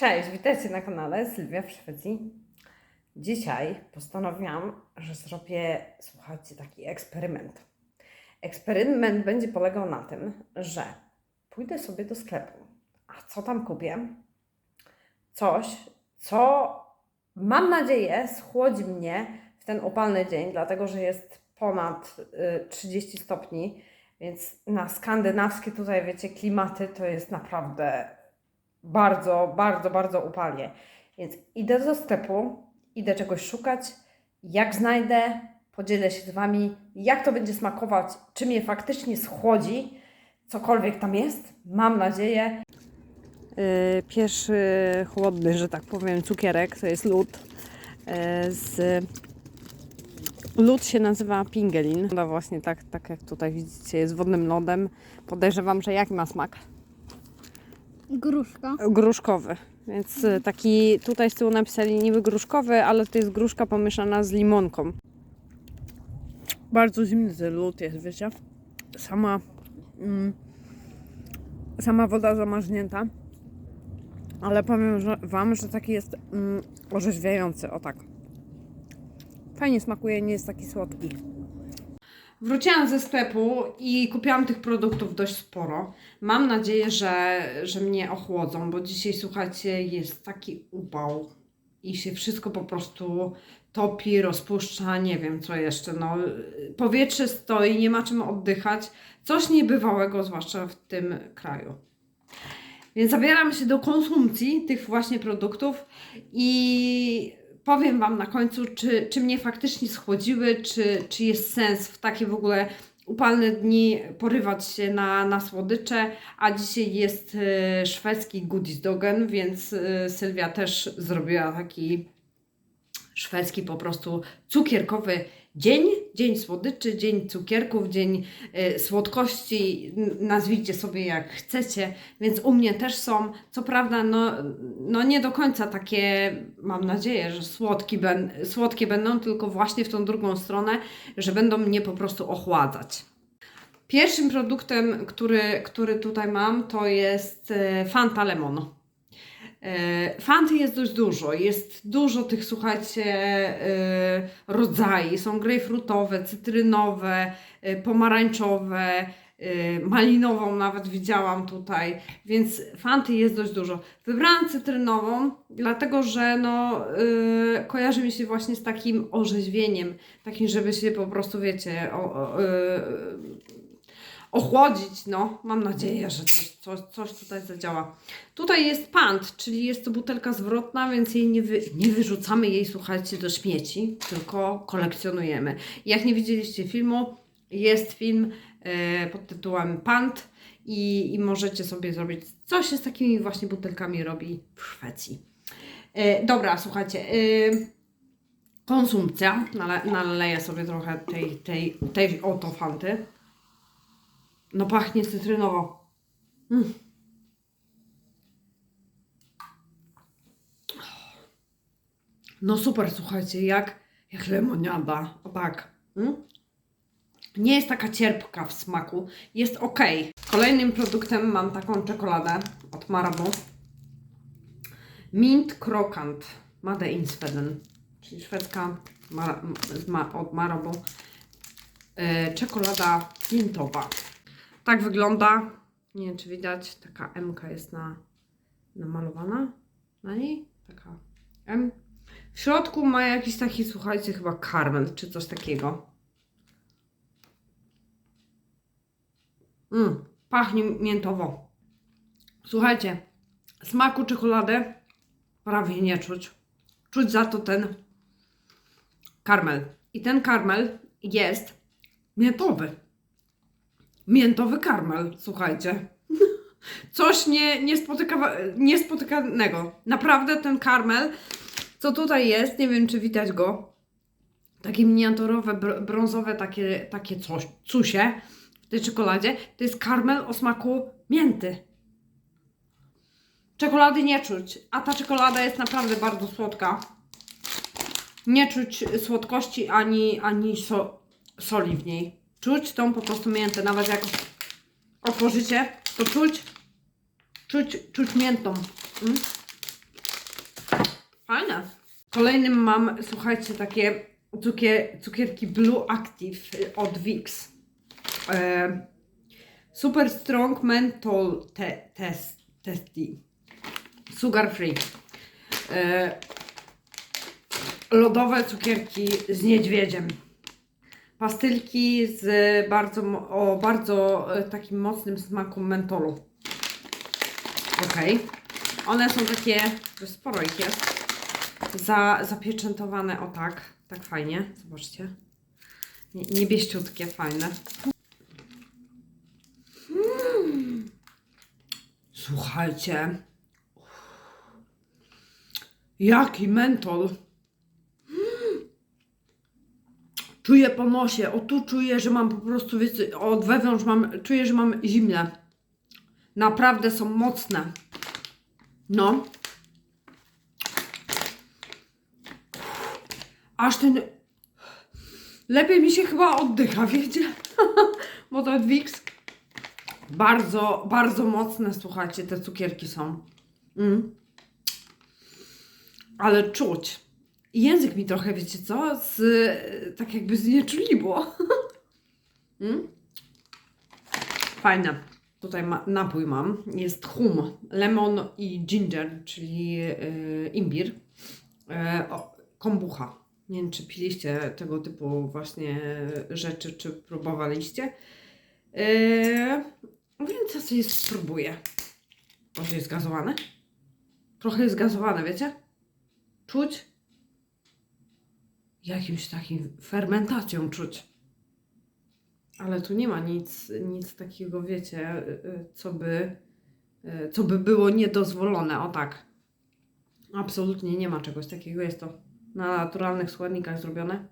Cześć, witajcie na kanale Sylwia w Szwecji. Dzisiaj postanowiłam, że zrobię, słuchajcie, taki eksperyment. Eksperyment będzie polegał na tym, że pójdę sobie do sklepu. A co tam kupię? Coś, co mam nadzieję schłodzi mnie w ten upalny dzień, dlatego że jest ponad y, 30 stopni, więc na skandynawskie tutaj, wiecie, klimaty to jest naprawdę bardzo, bardzo, bardzo upalnie. Więc idę do sklepu, idę czegoś szukać. Jak znajdę, podzielę się z Wami, jak to będzie smakować, czy mnie faktycznie schłodzi, cokolwiek tam jest. Mam nadzieję. Yy, pierwszy chłodny, że tak powiem, cukierek to jest lód. Yy, z... Lód się nazywa Pingelin. No właśnie tak, tak jak tutaj widzicie, jest wodnym lodem. Podejrzewam, że jaki ma smak? Gruszka. gruszkowy. Więc y, taki tutaj z tyłu napisali niby gruszkowy, ale to jest gruszka pomieszana z limonką. Bardzo zimny ten lód jest, wiecie? Sama, mm, sama woda zamarznięta. Ale powiem że, Wam, że taki jest mm, orzeźwiający, o tak. Fajnie smakuje, nie jest taki słodki. Wróciłam ze sklepu i kupiłam tych produktów dość sporo. Mam nadzieję, że, że mnie ochłodzą, bo dzisiaj, słuchajcie, jest taki upał i się wszystko po prostu topi, rozpuszcza, nie wiem co jeszcze. No, powietrze stoi, nie ma czym oddychać. Coś niebywałego, zwłaszcza w tym kraju. Więc zabieram się do konsumpcji tych właśnie produktów i powiem Wam na końcu, czy, czy mnie faktycznie schłodziły, czy, czy jest sens w takie w ogóle upalne dni porywać się na, na słodycze, a dzisiaj jest e, szwedzki Godisdogen, więc e, Sylwia też zrobiła taki szwedzki po prostu cukierkowy dzień, dzień słodyczy, dzień cukierków, dzień e, słodkości, nazwijcie sobie jak chcecie, więc u mnie też są, co prawda no, no nie do końca takie, mam nadzieję, że słodki ben, słodkie będą, tylko właśnie w tą drugą stronę, że będą mnie po prostu ochładzać. Pierwszym produktem, który, który tutaj mam, to jest e, Fanta Lemon. E, Fanty jest dość dużo. Jest dużo tych, słuchajcie, e, rodzajów. Są grejpfrutowe, cytrynowe, e, pomarańczowe, malinową nawet widziałam tutaj, więc Fanty jest dość dużo. Wybrałam cytrynową, dlatego że no, kojarzy mi się właśnie z takim orzeźwieniem, takim, żeby się po prostu, wiecie, o, o, ochłodzić, no. Mam nadzieję, że coś, coś, coś tutaj zadziała. Tutaj jest pant, czyli jest to butelka zwrotna, więc jej nie, wy, nie wyrzucamy jej, słuchajcie, do śmieci, tylko kolekcjonujemy. Jak nie widzieliście filmu, jest film e, pod tytułem Pant i, i możecie sobie zrobić, co się z takimi właśnie butelkami robi w Szwecji. E, dobra, słuchajcie, e, konsumpcja, Nale, naleję sobie trochę tej, tej, tej oto fanty. No pachnie cytrynowo. Mm. No super, słuchajcie, jak, jak lemoniada. O tak. Mm? Nie jest taka cierpka w smaku. Jest ok. Kolejnym produktem mam taką czekoladę od Marabou. Mint Krokant. Made in Sweden. Czyli szwedzka ma, ma, od Marabou. E, czekolada miętowa. Tak wygląda. Nie wiem, czy widać. Taka M jest na, namalowana na niej. Taka M. W środku ma jakiś taki, słuchajcie, chyba karmel, czy coś takiego. Mm, pachnie miętowo. Słuchajcie, smaku czekolady prawie nie czuć. Czuć za to ten karmel. I ten karmel jest miętowy. Miętowy karmel, słuchajcie. Coś nie, niespotyka, niespotykanego. Naprawdę ten karmel, co tutaj jest, nie wiem czy widać go, takie miniaturowe, br- brązowe takie, takie coś, cusie w tej czekoladzie, to jest karmel o smaku mięty. Czekolady nie czuć, a ta czekolada jest naprawdę bardzo słodka. Nie czuć słodkości ani, ani so, soli w niej. Czuć tą po prostu miętę, nawet jak otworzycie, to czuć, czuć, czuć miętą. Mm? Fajne. Kolejnym mam, słuchajcie, takie cukier, cukierki Blue Active od Wix. E, super Strong Menthol te, test, Testy. Sugar free. E, lodowe cukierki z niedźwiedziem. Pastylki z bardzo, o bardzo e, takim mocnym smaku mentolu. Ok. One są takie, sporo ich jest. Za, zapieczętowane o tak. Tak fajnie. Zobaczcie. Nie, niebieściutkie, fajne. Mm. Słuchajcie. Jaki mentol. Czuję po nosie. O tu czuję, że mam po prostu, wiecie, od wewnątrz mam, czuję, że mam zimne. Naprawdę są mocne. No. Aż ten... Lepiej mi się chyba oddycha, wiecie? Bo to Wix. Bardzo, bardzo mocne, słuchajcie, te cukierki są. Mm. Ale czuć. Język mi trochę, wiecie co? Z, tak jakby znieczuliło. mm? Fajne. Tutaj ma, napój mam. Jest hum, lemon i ginger, czyli yy, imbir. Yy, o, kombucha. Nie wiem, czy piliście tego typu właśnie rzeczy, czy próbowaliście. Yy, więc ja sobie spróbuję. Może jest gazowane? Trochę jest gazowane, wiecie? Czuć? Jakimś takim fermentacją czuć. Ale tu nie ma nic, nic takiego, wiecie, y, y, co by, y, co by było niedozwolone. O tak. Absolutnie nie ma czegoś takiego. Jest to na naturalnych składnikach zrobione.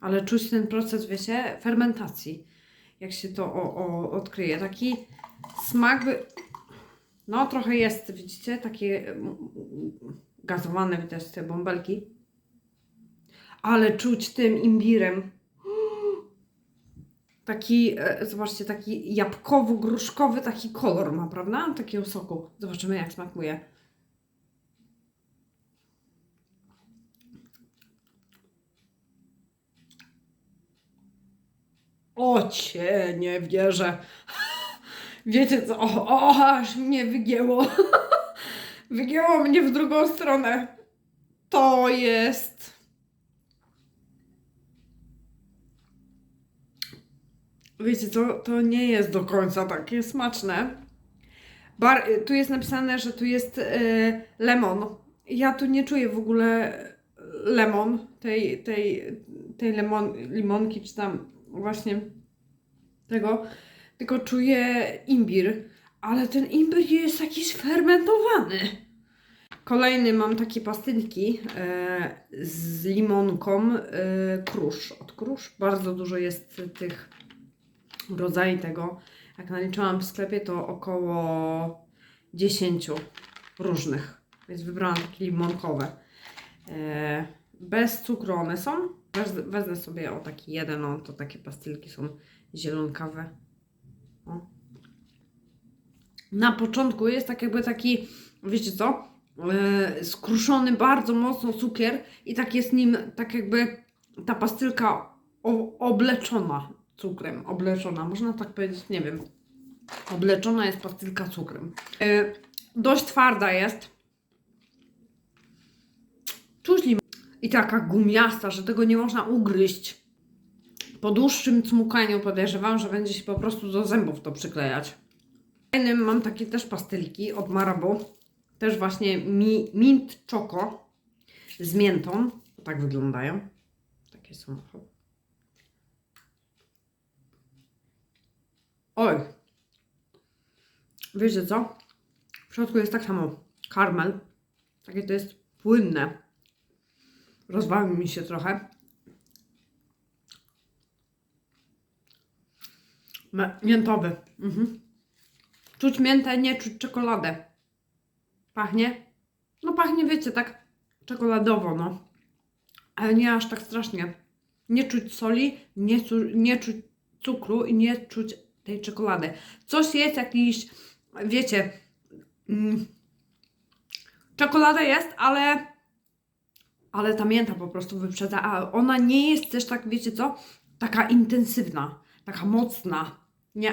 Ale czuć ten proces, wiecie, fermentacji. Jak się to o, o, odkryje. Taki smak by... No, trochę jest, widzicie, takie gazowane, widać te bąbelki. Ale czuć tym imbirem. Taki, e, zobaczcie, taki jabłkowo-gruszkowy taki kolor ma, prawda? Takiego soku. Zobaczymy, jak smakuje. O cię, nie wierzę. Wiecie co? O, o aż mnie wygięło. wygięło mnie w drugą stronę. To jest... Wiecie co? To nie jest do końca takie smaczne. Bar tu jest napisane, że tu jest e, lemon. Ja tu nie czuję w ogóle lemon, tej, tej, tej lemon, limonki, czy tam właśnie tego, tylko czuję imbir, ale ten imbir jest taki sfermentowany. Kolejny mam takie pastylki e, z limonką e, krusz. Od krusz bardzo dużo jest tych rodzajów tego. Jak naliczyłam w sklepie, to około 10 różnych. Więc wybrałam takie limonkowe. E, bez cukru one są. Wezmę, sobie o taki jeden, o to takie pastylki są zielonkawe. O. Na początku jest tak jakby taki, wiecie co, e, skruszony bardzo mocno cukier i tak jest nim, tak jakby ta pastylka obleczona cukrem, obleczona, można tak powiedzieć, nie wiem. Obleczona jest pastylka cukrem. E, dość twarda jest. Czuć lim i taka gumiasta, że tego nie można ugryźć. Po dłuższym cmukaniu podejrzewam, że będzie się po prostu do zębów to przyklejać. Kolejnym mam takie też pastylki od Marabou. Też właśnie mi, mint choco z miętą. Tak wyglądają. Takie są. Oj. Wiecie co? W środku jest tak samo karmel. Takie to jest płynne. Rozbawił mi się trochę. Miętowy. Mhm. Czuć miętę, nie czuć czekoladę. Pachnie? No pachnie, wiecie, tak czekoladowo, no. Ale nie aż tak strasznie. Nie czuć soli, nie, nie czuć cukru i nie czuć tej czekolady. Coś jest jakiś, wiecie, mm, czekolada jest, ale ale ta mięta po prostu wyprzedza, a ona nie jest też tak, wiecie co, taka intensywna, taka mocna. Nie.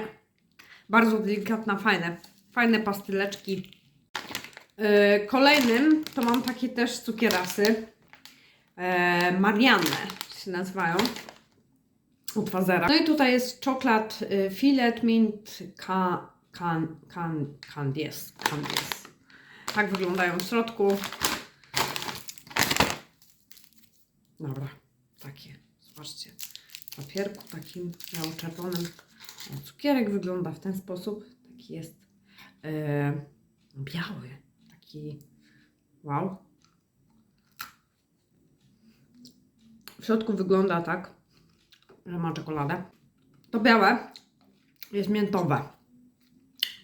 Bardzo delikatna, fajne. Fajne pastyleczki. Yy, kolejnym to mam takie też cukierasy. E, Marianne się nazywają. Od. No i tutaj jest czoklat y, filet mint can, can, can, candies. Tak wyglądają w środku. Dobra, takie. Zobaczcie. W papierku takim biało-czerwonym. Cukierek wygląda w ten sposób. Taki jest e, biały. Taki wow. W środku wygląda tak, że ma czekoladę. To białe jest miętowe.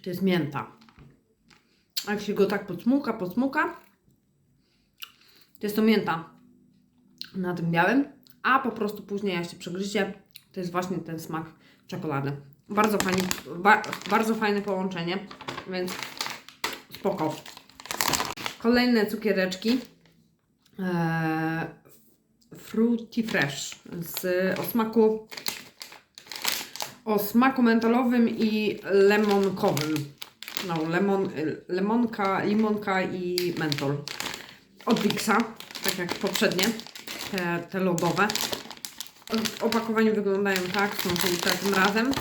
To jest mięta. A jak się go tak podsmuka, podsmuka, to jest to mięta na tym białym, a po prostu później jak się przegryzie, to jest właśnie ten smak czekolady. Bardzo fajnie, ba, bardzo fajne połączenie, więc spoko. Kolejne cukiereczki. Eee, Fruity Fresh z, o smaku o smaku mentolowym i lemonkowym. No, lemon, lemonka, limonka i mentol. Od Wixa, tak jak poprzednie, te, te lodowe. W opakowaniu wyglądają tak, są żółte tym razem.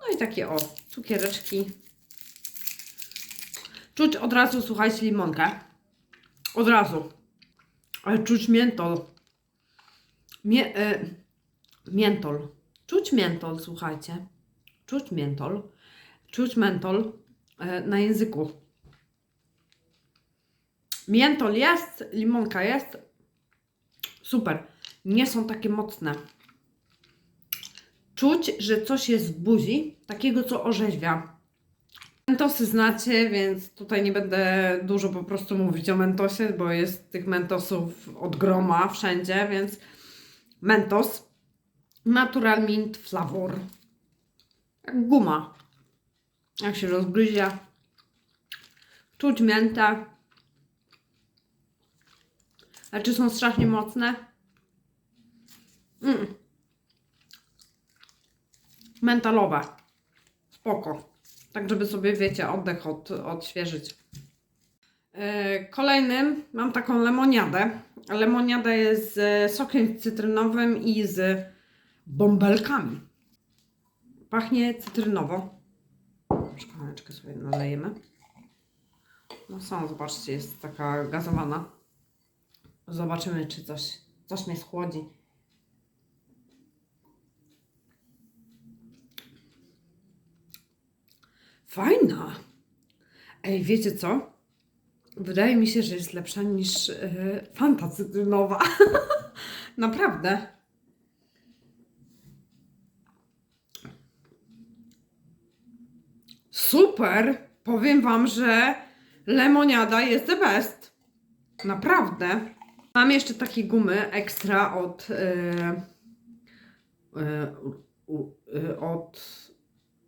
No i takie o, cukiereczki. Czuć od razu, słuchajcie, limonkę. Od razu. Ale czuć miętol. Mie, e, miętol. Czuć miętol, słuchajcie. Czuć miętol. Czuć mentol e, na języku. Miętol jest, limonka jest. Super. Nie są takie mocne. Czuć, że coś jest w buzi, takiego co orzeźwia. Mentosy znacie, więc tutaj nie będę dużo po prostu mówić o mentosie, bo jest tych mentosów od groma wszędzie, więc mentos. Natural mint flavor. Jak guma. Jak się rozgryzie. Czuć miętę. A czy są strasznie mocne? Mm. Mentalowe. Spoko. Tak, żeby sobie, wiecie, oddech od, odświeżyć. Yy, Kolejnym mam taką lemoniadę. Lemoniada jest z sokiem cytrynowym i z bąbelkami. Pachnie cytrynowo. Szklaneczkę sobie nalejemy. No są, zobaczcie, jest taka gazowana. Zobaczymy, czy coś, coś mnie schłodzi. Fajna. Ej, wiecie co? Wydaje mi się, że jest lepsza niż yy. Naprawdę. Super! Powiem Wam, że lemoniada jest the best. Naprawdę. Mam jeszcze takie gumy ekstra od. Yy, yy, yy, od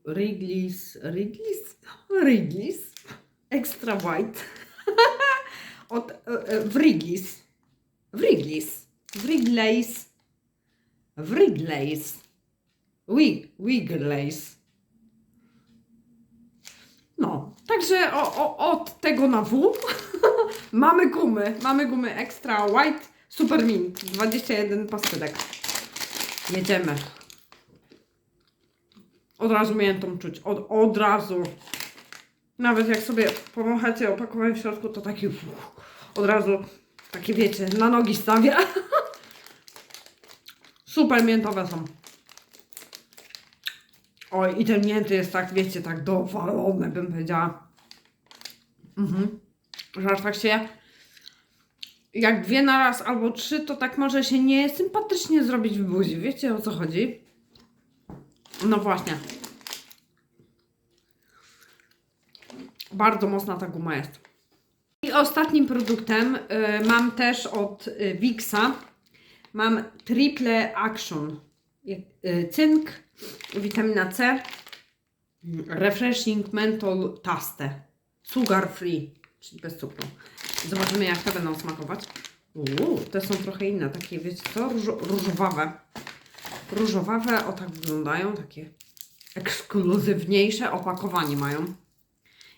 Wrigley's. Wrigley's? Wrigley's. Extra white. od Wrigley's. Wrigley's. Wrigley's. Wrigley's. Wig. No, także o, o, od tego na W mamy gumy. Mamy gumy Extra White Super Mint. 21 pastylek. Jedziemy. Od razu miętą czuć. Od, od razu. Nawet jak sobie powąchacie opakowanie w środku, to taki od razu takie wiecie, na nogi stawia. Super miętowe są. Oj, i ten mięty jest tak, wiecie, tak dowalony, bym powiedziała. Mhm. Że aż tak się... Jak dwie na raz albo trzy, to tak może się nie sympatycznie zrobić w buzi. Wiecie o co chodzi? No właśnie. Bardzo mocna ta guma jest. I ostatnim produktem y, mam też od y, Wixa. Mam Triple Action. Y, cynk, witamina C, Refreshing Menthol Taste. Sugar free, czyli bez cukru. Zobaczymy jak to będą smakować. Uuu, te są trochę inne, takie wiecie co, Róż, różowawe. Różowawe, o tak wyglądają, takie ekskluzywniejsze opakowanie mają.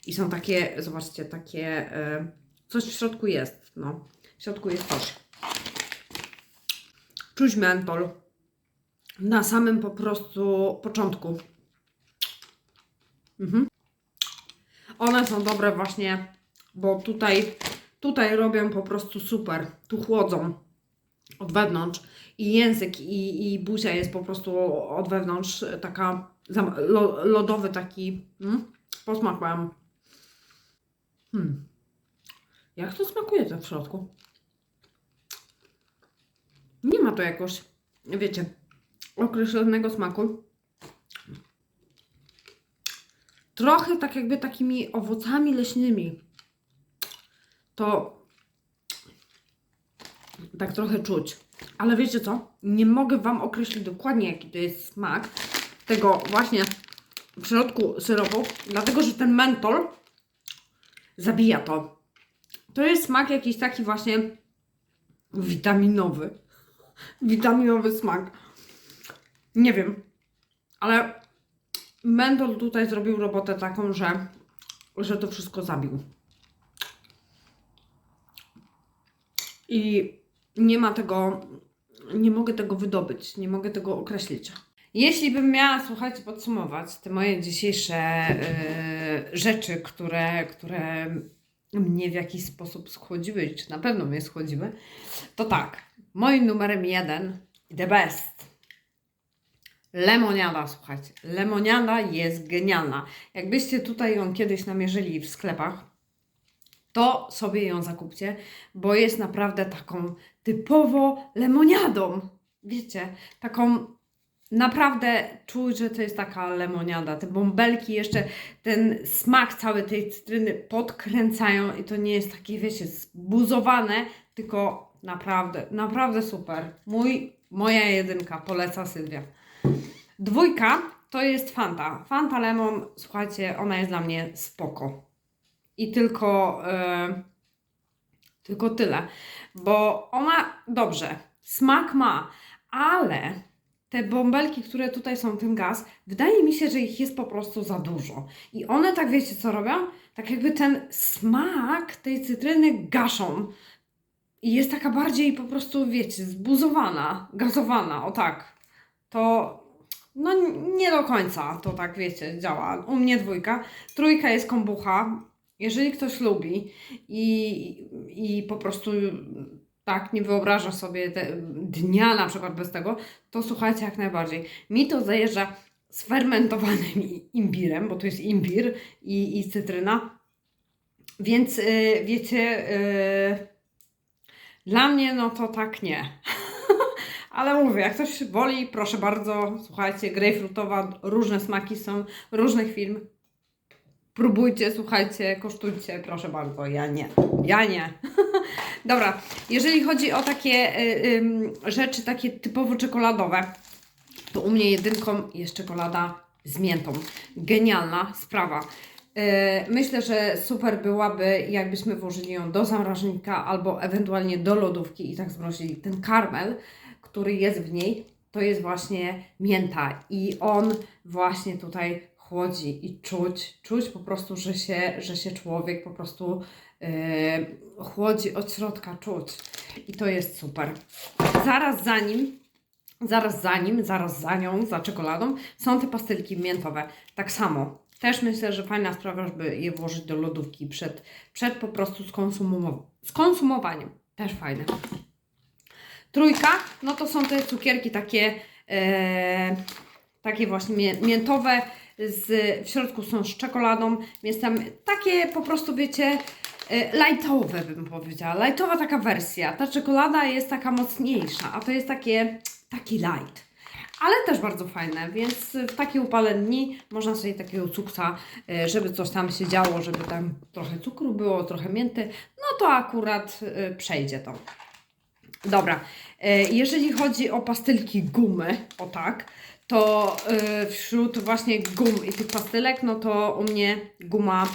I są takie, zobaczcie, takie, e, coś w środku jest, no. W środku jest coś. Czuć mentol. Na samym po prostu początku. Mhm. One są dobre właśnie, bo tutaj, tutaj robią po prostu super. Tu chłodzą od wewnątrz i język i, i buzia jest po prostu od wewnątrz taka lodowy taki mm, posmak mam. Hmm. Jak to smakuje to w środku? Nie ma to jakoś, wiecie, określonego smaku. Trochę tak jakby takimi owocami leśnymi. To tak trochę czuć. Ale wiecie co? Nie mogę Wam określić dokładnie, jaki to jest smak tego właśnie w środku syropu, dlatego że ten mentol zabija to. To jest smak jakiś taki właśnie witaminowy. Witaminowy smak. Nie wiem, ale mentol tutaj zrobił robotę taką, że, że to wszystko zabił. I nie ma tego, nie mogę tego wydobyć, nie mogę tego określić. Jeśli bym miała, słuchajcie, podsumować te moje dzisiejsze y, rzeczy, które, które mnie w jakiś sposób schodziły, czy na pewno mnie schodziły, to tak, moim numerem jeden, the best, lemoniada, słuchajcie, lemoniada jest genialna. Jakbyście tutaj ją kiedyś namierzyli w sklepach, to sobie ją zakupcie, bo jest naprawdę taką typowo lemoniadą. Wiecie, taką naprawdę czuć, że to jest taka lemoniada. Te bąbelki jeszcze, ten smak cały tej cytryny podkręcają i to nie jest takie, wiecie, zbuzowane, tylko naprawdę, naprawdę super. Mój, moja jedynka, poleca Sylwia. Dwójka to jest Fanta. Fanta Lemon, słuchajcie, ona jest dla mnie spoko. I tylko, e, tylko tyle. Bo ona, dobrze, smak ma, ale te bąbelki, które tutaj są, ten gaz, wydaje mi się, że ich jest po prostu za dużo. I one tak, wiecie co robią? Tak jakby ten smak tej cytryny gaszą. I jest taka bardziej po prostu, wiecie, zbuzowana, gazowana, o tak. To no nie do końca to tak, wiecie, działa. U mnie dwójka. Trójka jest kombucha. Jeżeli ktoś lubi i, i po prostu tak nie wyobraża sobie dnia na przykład bez tego, to słuchajcie jak najbardziej. Mi to zajeżdża z fermentowanym imbirem, bo to jest imbir i, i cytryna. Więc y, wiecie, y, dla mnie no to tak nie. Ale mówię, jak ktoś woli, proszę bardzo, słuchajcie, grejpfrutowa, różne smaki są, różnych firm. Próbujcie, słuchajcie, kosztujcie, proszę bardzo. Ja nie. Ja nie. Dobra, jeżeli chodzi o takie y, ym, rzeczy takie typowo czekoladowe, to u mnie jedynką jest czekolada z miętą. Genialna sprawa. Yy, Myślę, że super byłaby, jakbyśmy włożyli ją do zamrażnika albo ewentualnie do lodówki i tak zmrozili. Ten karmel, który jest w niej, to jest właśnie mięta i on właśnie tutaj chłodzi i czuć, czuć po prostu, że się, że się człowiek po prostu yy, chłodzi od środka, czuć. I to jest super. Zaraz za nim zaraz za nim, zaraz za nią, za czekoladą, są te pastylki miętowe. Tak samo. Też myślę, że fajna sprawa, żeby je włożyć do lodówki przed, przed po prostu skonsumow- skonsumowaniem. Też fajne. Trójka, no to są te cukierki takie, e, takie właśnie mię- miętowe, z, w środku są z czekoladą, więc tam takie po prostu wiecie, e, lightowe bym powiedziała, lightowa taka wersja. Ta czekolada jest taka mocniejsza, a to jest takie, taki light. Ale też bardzo fajne, więc w takie upale dni można sobie takiego cuksa, e, żeby coś tam się działo, żeby tam trochę cukru było, trochę mięty, no to akurat e, przejdzie to. Dobra, jeżeli chodzi o pastylki gumy, o tak, to e, wśród właśnie gum i tych pastylek, no to u mnie guma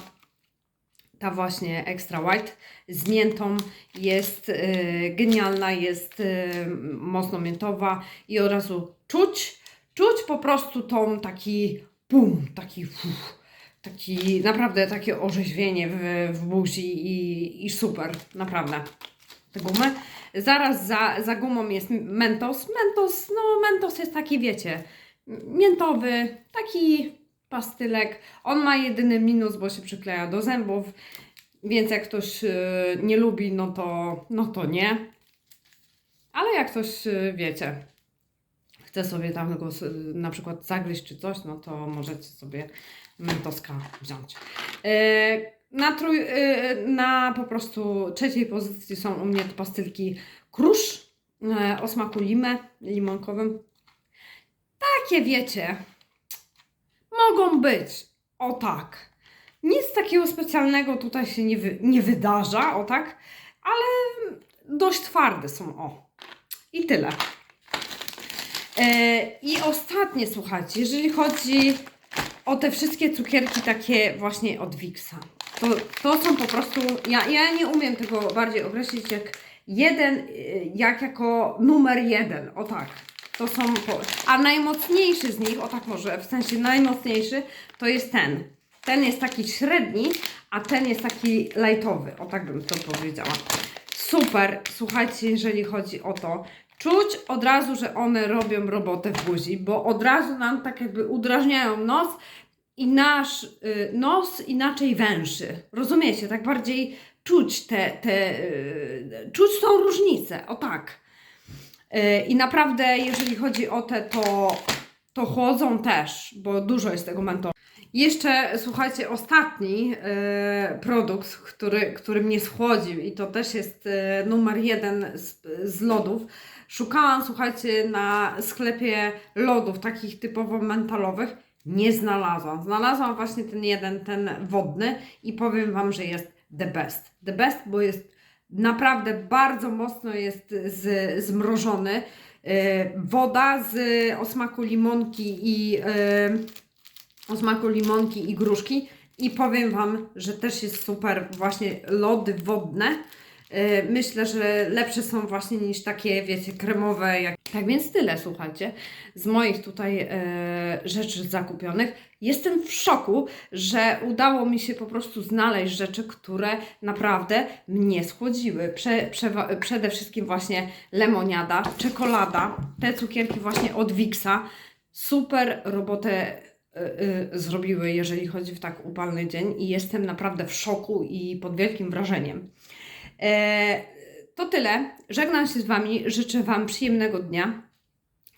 ta właśnie extra white z miętą jest e, genialna, jest e, mocno miętowa i od razu czuć, czuć po prostu tą taki pum, taki fuh, taki naprawdę takie orzeźwienie w, w buzi i, i super, naprawdę te gumy. Zaraz za, za gumą jest Mentos. Mentos, no Mentos jest taki, wiecie, miętowy, taki pastylek. On ma jedyny minus, bo się przykleja do zębów, więc jak ktoś y, nie lubi, no to, no to nie. Ale jak ktoś, y, wiecie, chce sobie tam go na przykład zagryźć czy coś, no to możecie sobie mentoska wziąć. E, Na, trój, na po prostu trzeciej pozycji są u mnie te pastylki krusz o smaku limę, limonkowym. Takie wiecie, mogą być, o tak. Nic takiego specjalnego tutaj się nie, wy, nie wydarza, o tak, ale dość twarde są, o. I tyle. E, I ostatnie, słuchajcie, jeżeli chodzi o te wszystkie cukierki takie właśnie od Wixa. To, to są po prostu, ja, ja nie umiem tego bardziej określić jak jeden, y, jak jako numer jeden, o tak. To są, a najmocniejszy z nich, o tak może, w sensie najmocniejszy, to jest ten. Ten jest taki średni, a ten jest taki lightowy, o tak bym to powiedziała. Super, słuchajcie, jeżeli chodzi o to. Czuć od razu, że one robią robotę w buzi, bo od razu nam tak jakby udrażniają nos i nasz y, nos inaczej węszy. Rozumiecie? Tak bardziej czuć te, te y, czuć tą różnicę, o tak. Y, I naprawdę, jeżeli chodzi o te, to, to chłodzą też, bo dużo jest tego mentoru. Jeszcze, słuchajcie, ostatni e, produkt, który, który mnie schłodził i to też jest e, numer jeden z, z lodów. Szukałam, słuchajcie, na sklepie lodów takich typowo mentalowych. Nie znalazłam. Znalazłam właśnie ten jeden, ten wodny i powiem Wam, że jest the best. The best, bo jest naprawdę bardzo mocno jest z, zmrożony. E, woda z o smaku limonki i e, o smaku limonki i gruszki. I powiem Wam, że też jest super właśnie lody wodne. Yy, Myślę, że lepsze są właśnie niż takie, wiecie, kremowe. Jak... Tak więc tyle, słuchajcie, z moich tutaj e, rzeczy zakupionych. Jestem w szoku, że udało mi się po prostu znaleźć rzeczy, które naprawdę mnie schłodziły. Prze, przewa- przede wszystkim właśnie lemoniada, czekolada, te cukierki właśnie od Wixa. Super robotę y, y, zrobiły, jeżeli chodzi w tak upalny dzień i jestem naprawdę w szoku i pod wielkim wrażeniem. E, to tyle. Żegnam się z Wami. Życzę Wam przyjemnego dnia.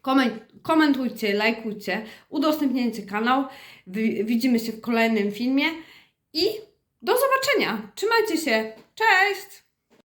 Komen- komentujcie, lajkujcie, udostępniajcie kanał. Wi- Widzimy się w kolejnym filmie i do zobaczenia. Trzymajcie się. Cześć!